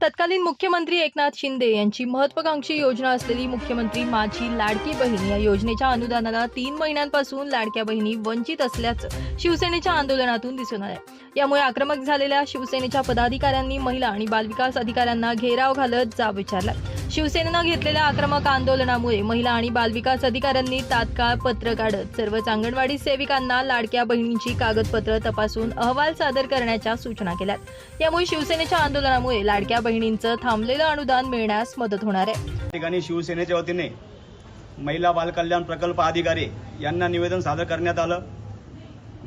तत्कालीन मुख्यमंत्री एकनाथ शिंदे यांची महत्वाकांक्षी योजना असलेली मुख्यमंत्री माझी लाडकी बहीण या योजनेच्या अनुदानाला तीन महिन्यांपासून लाडक्या बहिणी वंचित असल्याचं शिवसेनेच्या आंदोलनातून दिसून आलं यामुळे आक्रमक झालेल्या शिवसेनेच्या पदाधिकाऱ्यांनी महिला आणि बालविकास अधिकाऱ्यांना घेराव घालत जाब विचारला शिवसेनेनं घेतलेल्या आक्रमक आंदोलनामुळे महिला आणि बालविकास अधिकाऱ्यांनी तात्काळ पत्र काढत सर्वच अंगणवाडी सेविकांना लाडक्या बहिणींची कागदपत्र तपासून अहवाल सादर करण्याच्या सूचना केल्यात. यामुळे शिवसेनेच्या आंदोलनामुळे लाडक्या बहिणींचं थांबलेलं अनुदान मिळण्यास मदत होणार आहे. ठिकाणी शिवसेनेच्या वतीने महिला बालकल्याण प्रकल्प अधिकारी यांना निवेदन सादर करण्यात आलं.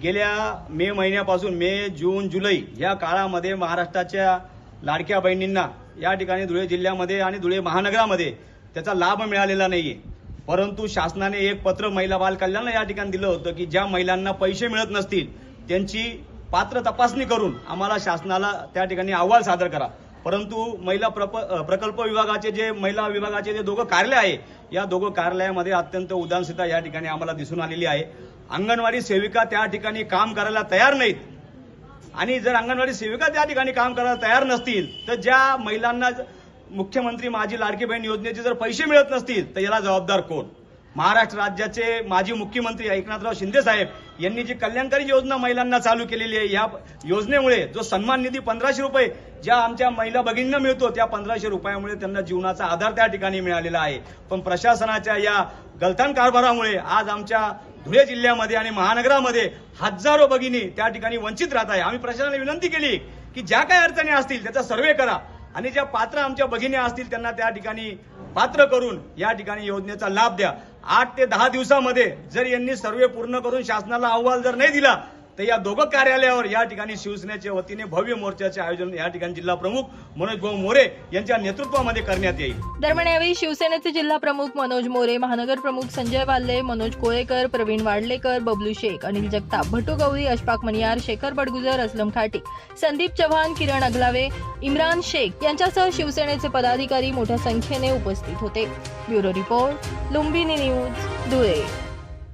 गेल्या मे महिन्यापासून मे जून जुलै या काळामध्ये महाराष्ट्राच्या लाडक्या बहिणींना या ठिकाणी धुळे जिल्ह्यामध्ये आणि धुळे महानगरामध्ये त्याचा लाभ मिळालेला नाहीये. परंतु शासनाने एक पत्र महिला बाल कल्याणला या ठिकाणी दिलं होतं की ज्या महिलांना पैसे मिळत नसतील त्यांची पात्र तपासणी करून आम्हाला शासनाला त्या ठिकाणी अहवाल सादर करा. परंतु महिला प्रप प्रकल्प विभागाचे जे महिला विभागाचे जे दोघं कार्यालय आहे या दोघं कार्यालयामध्ये अत्यंत उदासीनता या ठिकाणी आम्हाला दिसून आलेली आहे. अंगणवाडी सेविका त्या ठिकाणी काम करायला तयार नाहीत. आणि जर अंगणवाडी सेविका त्या ठिकाणी काम करायला तयार नसतील तर ज्या महिलांना मुख्यमंत्री माझी लाडकी बहीण योजनेचे जर पैसे मिळत नसतील तर याला जबाबदार कोण? महाराष्ट्र राज्याचे माजी मुख्यमंत्री एकनाथराव शिंदे साहेब यांनी जी कल्याणकारी योजना महिलांना चालू केलेली आहे या योजनेमुळे जो सन्मान निधी पंधराशे रुपये ज्या आमच्या महिला भगिनींना मिळतो त्या पंधराशे रुपयामुळे त्यांना जीवनाचा आधार त्या ठिकाणी मिळालेला आहे. पण प्रशासनाच्या या गलथान कारभारामुळे आज आमच्या धुळे जिल्ह्यामध्ये आणि महानगरामध्ये हजारो भगिनी त्या ठिकाणी वंचित राहत आहे. आम्ही प्रशासनाला विनंती केली की ज्या काही अडचणी असतील त्याचा सर्वे करा आणि ज्या पात्र आमच्या भगिनी असतील त्यांना त्या ठिकाणी पात्र करून या ठिकाणी योजनेचा लाभ द्या. आठ ते दहा दिवसामध्ये जर यांनी सर्वे पूर्ण करून शासनाला अहवाल जर नाही दिला तर या दोघं कार्यालयावर या ठिकाणी शिवसेनेच्या वतीने भव्य मोर्चाचे आयोजन या ठिकाणी जिल्हा प्रमुख मनोज भाऊ मोरे यांच्या नेतृत्वामध्ये करण्यात येईल. दरम्यान यावेळी शिवसेनेचे जिल्हा प्रमुख मनोज मोरे महानगर प्रमुख संजय वाल्ले मनोज कोळेकर प्रवीण वाडलेकर बबलू शेख अनिल जगताप भटू गवळी अशफाक मनियार शेखर बडगुजर असलम खाटी संदीप चव्हाण किरण अगलावे इम्रान शेख यांच्यासह शिवसेनेचे पदाधिकारी मोठ्या संख्येने उपस्थित होते. Bureau report Lumbini news Dhule.